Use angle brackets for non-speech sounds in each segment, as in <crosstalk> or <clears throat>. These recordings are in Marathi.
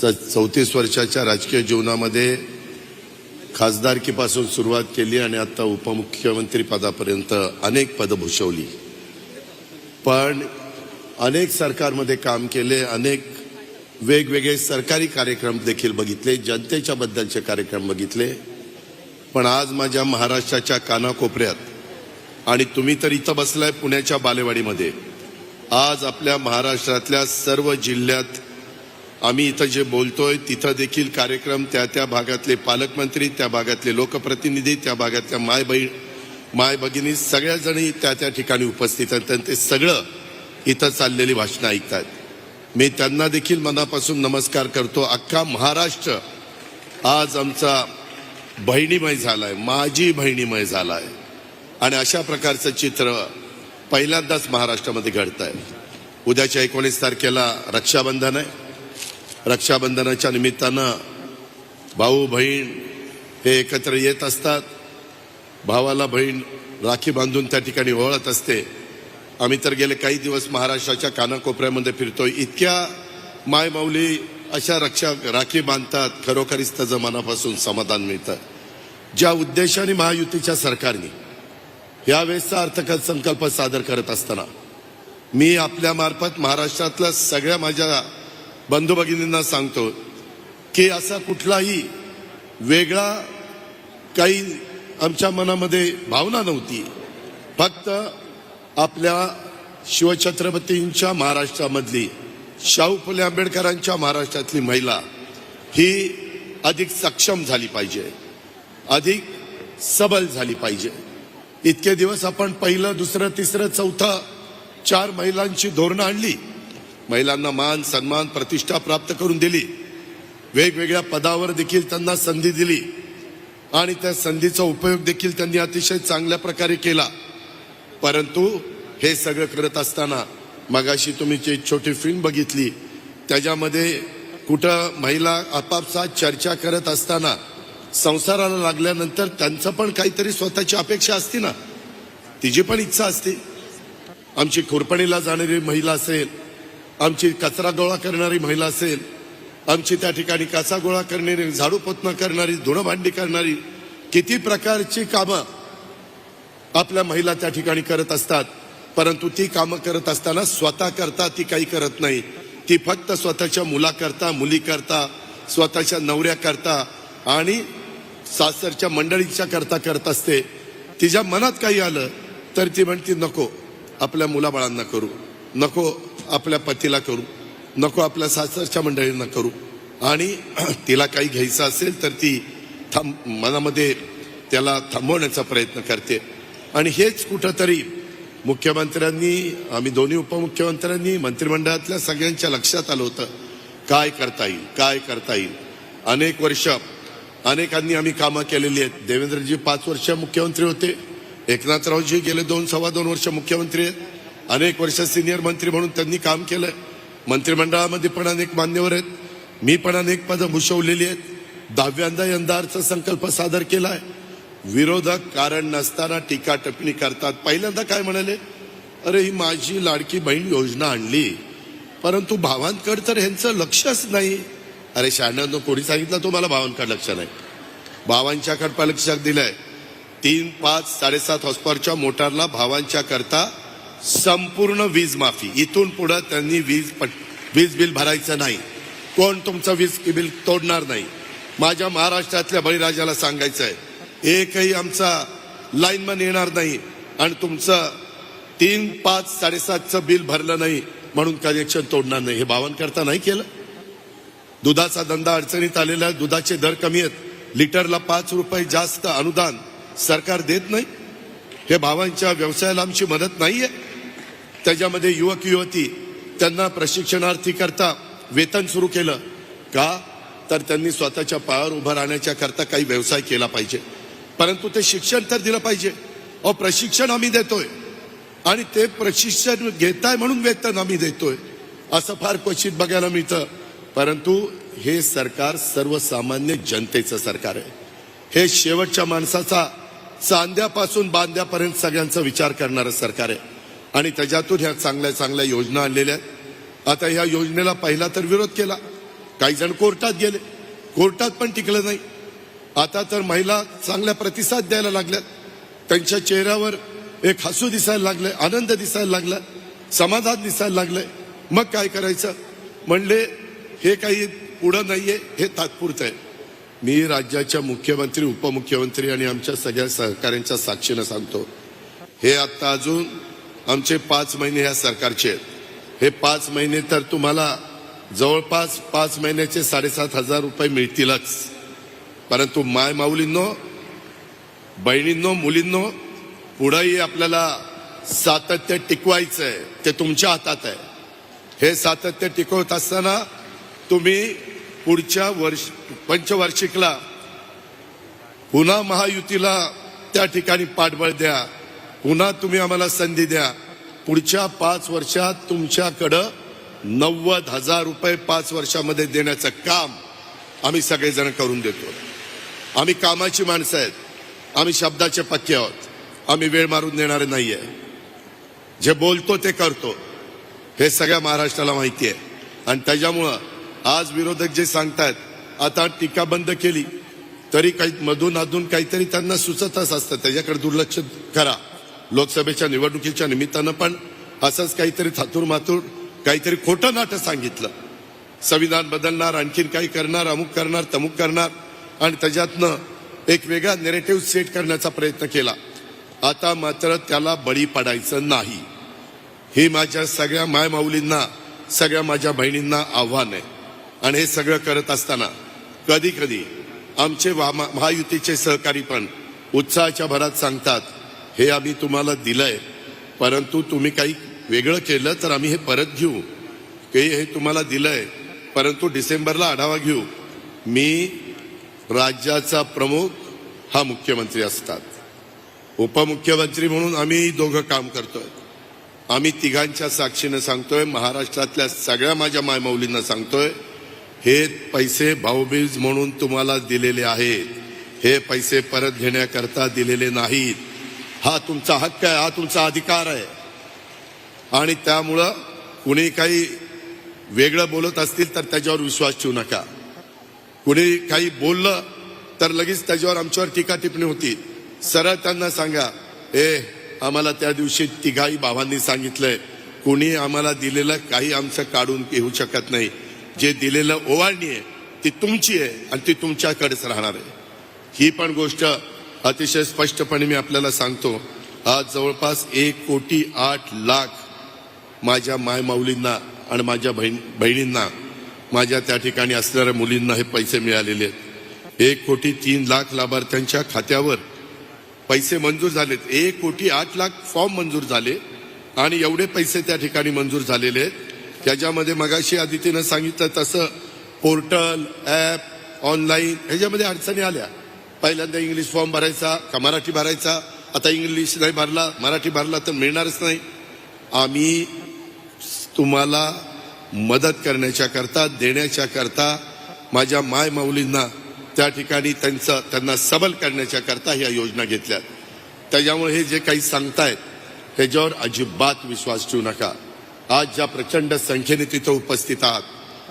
चौतीस वर्षाच्या राजकीय जीवनामध्ये खासदारकीपासून सुरुवात केली आणि आता उपमुख्यमंत्री पदापर्यंत अनेक पदं भूषवली. पण अनेक सरकारमध्ये काम केले अनेक वेगवेगळे सरकारी कार्यक्रम देखील बघितले जनतेच्या बद्दलचे कार्यक्रम बघितले. पण आज माझ्या महाराष्ट्राच्या कानाकोपऱ्यात आणि तुम्ही तर इथं बसलाय पुण्याच्या बालेवाडीमध्ये आज आपल्या महाराष्ट्रातल्या सर्व जिल्ह्यात आम्ही इथं जे बोलतोय तिथं देखील कार्यक्रम त्या त्या भागातले पालकमंत्री त्या भागातले लोकप्रतिनिधी त्या भागातल्या माय बहीण माय भगिनी सगळ्याजणी त्या त्या ठिकाणी उपस्थित आहेत आणि ते सगळं इथं चाललेली भाषणं ऐकतात मी त्यांना देखील मनापासून नमस्कार करतो. अख्खा महाराष्ट्र आज आमचा बहिणीमय झालाय माझी बहिणीमय झालाय. आणि अशा प्रकारचं चित्र पहिल्यांदाच महाराष्ट्रामध्ये घडत आहे उद्याच्या एकोणीस तारखेला रक्षाबंधन आहे. रक्षाबंधनाच्या निमित्तानं भाऊ बहीण हे एकत्र येत असतात. भावाला बहीण राखी बांधून त्या ठिकाणी ओळत असते. आम्ही तर गेले काही दिवस महाराष्ट्राच्या कानाकोपऱ्यामध्ये फिरतोय. इतक्या मायमाऊली अशा रक्षा राखी बांधतात खरोखरीच त्याचं मनापासून समाधान मिळतं. ज्या उद्देशाने महायुतीच्या सरकारने यावेळेसचा अर्थसंकल्प सादर करत असताना मी आपल्या मार्फत महाराष्ट्रातल्या सगळ्या माझ्या बंधू भगिनींना सांगतो की असा कुठलाही वेगळा काही आमच्या मनामध्ये भावना नव्हती. फक्त आपल्या शिवछत्रपतींच्या महाराष्ट्रामधली शाहू फुले आंबेडकरांच्या महाराष्ट्रातली महिला ही अधिक सक्षम झाली पाहिजे. अधिक सबल झाली पाहिजे. इतके दिवस आपण पहिलं दुसरं तिसरं चौथं चार महिलांची धोरणं आणली. महिलांना मान सन्मान प्रतिष्ठा प्राप्त करून दिली. वेगवेगळ्या पदावर देखील त्यांना संधी दिली. आणि त्या संधीचा उपयोग देखील त्यांनी अतिशय चांगल्या प्रकारे केला. परंतु हे सगळं करत असताना मगाशी तुम्ही जी छोटी फिल्म बघितली त्याच्यामध्ये कुठं महिला आपापसात चर्चा करत असताना संसाराला लागल्यानंतर त्यांचं पण काहीतरी स्वतःची अपेक्षा असते ना? तिची पण इच्छा असते. आमची खुरपणीला जाणारी महिला असेल आमची कचरा गोळा करणारी महिला असेल आमची त्या ठिकाणी कचरा गोळा करणारी झाडू पोतणं करणारी धुणं भांडी करणारी किती प्रकारची कामं आपल्या महिला त्या ठिकाणी करत असतात. परंतु ती कामं करत असताना स्वतः करता ती काही करत नाही. ती फक्त स्वतःच्या मुलाकरता मुली करता स्वतःच्या नवऱ्या करता आणि सासरच्या मंडळीच्या करता करत असते. तिच्या मनात काही आलं तर ती म्हणती नको आपल्या मुलाबाळांना करू. नको आपल्या पतीला करू. नको आपल्या सासरच्या मंडळींना करू. आणि <clears throat> तिला काही घ्यायचं असेल तर ती थांब मनामध्ये त्याला थांबवण्याचा प्रयत्न करते. आणि हेच कुठंतरी मुख्यमंत्र्यांनी आम्ही दोन्ही उपमुख्यमंत्र्यांनी मंत्रिमंडळातल्या सगळ्यांच्या लक्षात आलं होतं. काय करता येईल? काय करता येईल? अनेक वर्ष अनेकांनी आम्ही कामं केलेली आहेत. देवेंद्रजी पाच वर्ष मुख्यमंत्री होते. एकनाथरावजी गेले दोन सव्वा दोन वर्ष मुख्यमंत्री आहेत. अनेक वर्ष सिनियर मंत्री म्हणून त्यांनी काम केलंय. मंत्रिमंडळामध्ये पण अनेक मान्यवर आहेत. मी पण अनेक पदं भूषवलेली आहेत. दहाव्यांदा यंदा अर्थसंकल्प सादर केलाय. विरोधक कारण नसताना टीका टिप्पणी करतात. पहिल्यांदा काय म्हणाले? अरे ही माझी लाडकी बहीण योजना आणली. परंतु भावांकड तर ह्यांचं लक्षच नाही. अरे शहाण्णव कोणी सांगितलं तुम्हाला भावांकड लक्ष नाही? भावांच्याकडे लक्षात दिलंय. तीन पाच साडेसात हॉस्पॉरच्या मोटारला भावांच्या करता संपूर्ण वीज माफी. इथून पुढे त्यांनी वीज पट- वीज बिल भरायचं नाही. कोण तुमचं वीज बिल तोडणार नाही? माझ्या महाराष्ट्रातल्या बळीराजाला सांगायचं आहे एकही आमचा लाईनमन येणार नाही आणि तुमचं तीन पाच साडेसातचं बिल भरलं नाही म्हणून कनेक्शन तोडणार नाही. हे भावांकरता नाही केलं? दुधाचा धंदा अडचणीत आलेला आहे दुधाचे दर कमी आहेत. लिटरला पाच रुपये जास्त अनुदान सरकार देत नाही. हे भावांच्या व्यवसायाला आमची मदत नाही आहे त्याच्यामध्ये युवक युवती त्यांना प्रशिक्षणार्थी करता वेतन सुरू केलं. का? तर त्यांनी स्वतःच्या पायावर उभं राहण्याच्या करता काही व्यवसाय केला पाहिजे. परंतु ते शिक्षण तर दिलं पाहिजे. अहो प्रशिक्षण आम्ही देतोय. आणि ते प्रशिक्षण घेताय म्हणून वेतन आम्ही देतोय. असं फार क्वचित बघायला मिळतं. परंतु हे सरकार सर्वसामान्य जनतेचं सरकार आहे. हे शेवटच्या माणसाचा चांद्यापासून बांध्यापर्यंत सगळ्यांचा विचार करणारं सरकार आहे. आणि त्याच्यातून ह्या चांगल्या चांगल्या योजना आणलेल्या आहेत. आता ह्या योजनेला पहिला तर विरोध केला. काही जण कोर्टात गेले. कोर्टात पण टिकलं नाही. आता तर महिला चांगल्या प्रतिसाद द्यायला लागल्यात. त्यांच्या चेहऱ्यावर एक हसू दिसायला लागलंय आनंद दिसायला लागला समाधान दिसायला लागलंय. मग काय करायचं? म्हणले हे काही पुढं नाहीये हे तात्पुरतं आहे. मी राज्याच्या मुख्यमंत्री उपमुख्यमंत्री आणि आमच्या सगळ्या सहकाऱ्यांच्या साक्षीनं सांगतो. हे आता अजून आमचे पाच महिने ह्या सरकारचे आहेत. हे पाच महिने तर तुम्हाला जवळपास पाच महिन्याचे साडेसात हजार रुपये मिळतीलच. परंतु माय माऊलींनो बहिणींनो मुलींनो पुढंही आपल्याला सातत्य टिकवायचं आहे ते तुमच्या हातात आहे. हे सातत्य टिकवत असताना तुम्ही पुढच्या वर्ष पंचवार्षिकला पुन्हा महायुतीला त्या ठिकाणी पाठबळ द्या. पुन्हा तुम्ही आम्हाला संधी द्या. पुढच्या पाच वर्षात तुमच्याकडं नव्वद हजार रुपये पाच वर्षामध्ये देण्याचं काम आम्ही सगळेजण करून देतो. आम्ही कामाची माणसं आहेत. आम्ही शब्दाचे पक्के आहोत. आम्ही वेळ मारून देणारे आहे जे बोलतो ते करतो. हे सगळ्या महाराष्ट्राला माहिती आहे आणि त्याच्यामुळं आज विरोधक जे सांगतात आता टीका बंद केली तरी काही मधून अधून काहीतरी त्यांना सुचतच असतं. त्याच्याकडे दुर्लक्ष करा. लोकसभेच्या निवडणुकीच्या निमित्तानं पण असंच काहीतरी थातूरमातूर काहीतरी खोटं नाटं सांगितलं. संविधान बदलणार आणखीन काही करणार अमुक करणार तमुक करणार आणि त्याच्यातनं एक वेगळा नेरेटिव्ह सेट करण्याचा प्रयत्न केला. आता मात्र त्याला बळी पडायचं नाही. ही माझ्या सगळ्या मायमाऊलींना सगळ्या माझ्या बहिणींना आव्हान आहे. आणि हे सगळं करत असताना कधी कधी आमचे महायुतीचे सहकारी पण उत्साहाच्या भरात सांगतात हे आम्ही तुम्हाला दिलंय. परंतु तुम्ही काही वेगळं केलं तर आम्ही हे परत घेऊ. काही हे तुम्हाला दिलंय. परंतु डिसेंबरला आढावा घेऊ. मी राज्याचा प्रमुख हा मुख्यमंत्री असतात. उपमुख्यमंत्री म्हणून आम्ही दोघं काम करतोय. आम्ही तिघांच्या साक्षीनं सांगतोय महाराष्ट्रातल्या सगळ्या माझ्या मायमौलींना सांगतोय हे पैसे भाऊबीज म्हणून तुम्हाला दिलेले आहेत. हे पैसे परत घेण्याकरता दिलेले नाहीत. हा तुमचा हक्क आहे हा तुमचा अधिकार आहे. आणि त्यामुळं कुणी काही वेगळं बोलत असतील तर त्याच्यावर विश्वास ठेवू नका. कुणी काही बोललं तर लगेच त्याच्यावर आमच्यावर टीका टिप्पणी होती. सरळ त्यांना सांगा ए आम्हाला त्या दिवशी तिघाही भावांनी सांगितलंय कुणी आम्हाला दिलेलं काही आमचं काढून घेऊ शकत नाही. जे दिलेलं ओवाळणी आहे ती तुमची आहे आणि ती तुमच्याकडेच राहणार आहे. ही पण गोष्ट अतिशय स्पष्टपणे मी आपल्याला सांगतो आज जवळपास एक कोटी आठ लाख माझ्या मायमाऊलींना आणि माझ्या बहीण बहिणींना माझ्या त्या ठिकाणी असणाऱ्या मुलींना हे पैसे मिळालेले आहेत. एक कोटी तीन लाख लाभार्थ्यांच्या खात्यावर पैसे मंजूर झालेत. एक कोटी आठ लाख फॉर्म मंजूर झाले आणि एवढे पैसे त्या ठिकाणी मंजूर झालेले आहेत. त्याच्यामध्ये मगाशी आदितीनं सांगितलं तसं पोर्टल ऍप ऑनलाईन ह्याच्यामध्ये अडचणी आल्या. पहिल्यांदा इंग्लिश फॉर्म भरायचा का मराठी भरायचा? आता इंग्लिश नाही भरला मराठी भरला तर मिळणारच नाही. आम्ही तुम्हाला मदत करण्याच्या करता देण्याच्या करता माझ्या माय माऊलींना त्या ठिकाणी त्यांचं त्यांना सबल करण्याच्या करता ह्या योजना घेतल्या त्याच्यामुळे हे जे काही सांगतायत त्याच्यावर अजिबात विश्वास ठेवू नका. आज ज्या प्रचंड संख्येने तिथं उपस्थित आहात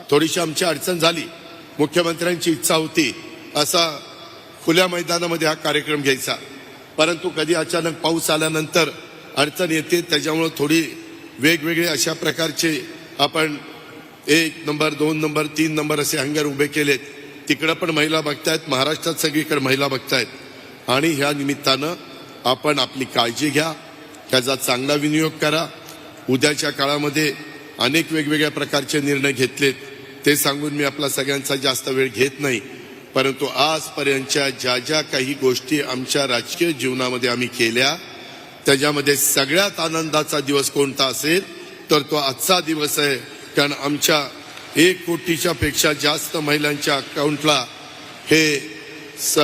थोडीशी आमची अडचण झाली. मुख्यमंत्र्यांची इच्छा होती असा खुल्या मैदानामध्ये हा कार्यक्रम घ्यायचा. परंतु कधी अचानक पाऊस आल्यानंतर अडचण येते त्याच्यामुळे थोडी वेगवेगळे अशा प्रकारचे आपण एक नंबर दोन नंबर तीन नंबर असे हंगर उभे केलेत. तिकडं पण महिला बघतायत महाराष्ट्रात सगळीकडे महिला बघतायत. आणि ह्या निमित्तानं आपण आपली काळजी घ्या त्याचा चांगला विनियोग करा. उद्याच्या काळामध्ये अनेक वेगवेगळ्या प्रकारचे निर्णय घेतलेत. ते सांगून मी आपला सगळ्यांचा जास्त वेळ घेत नाही. परंतु आजपर्यंतच्या ज्या ज्या काही गोष्टी आमच्या राजकीय जीवनामध्ये आम्ही केल्या त्याच्यामध्ये सगळ्यात आनंदाचा दिवस कोणता असेल तर तो आजचा दिवस आहे. कारण आमच्या एक कोटीच्या पेक्षा जास्त महिलांच्या अकाउंटला हे स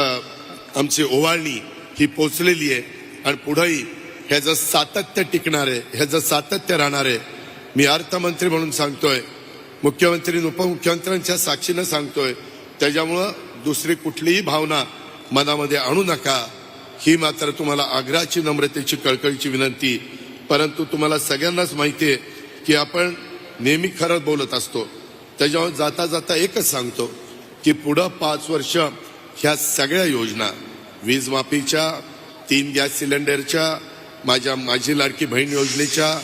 आमची ओवाळणी ही पोचलेली आहे. आणि पुढेही ह्याचं सातत्य टिकणार आहे ह्याचं सातत्य राहणार आहे. मी अर्थमंत्री म्हणून सांगतोय मुख्यमंत्री उपमुख्यमंत्र्यांच्या साक्षीनं सांगतोय त्याच्यामुळं दुसरी कुठलीही भावना मनामध्ये आणू नका. ही मात्र तुम्हाला आग्रहाची नम्रतेची कळकळीची विनंती. परंतु तुम्हाला सगळ्यांनाच माहिती आहे की आपण नेहमी खरं बोलत असतो. त्याच्यामुळे जाता जाता एकच सांगतो की पुढं पाच वर्ष ह्या सगळ्या योजना वीज माफीच्या तीन गॅस सिलेंडरच्या माझ्या माझी लाडकी बहीण योजनेच्या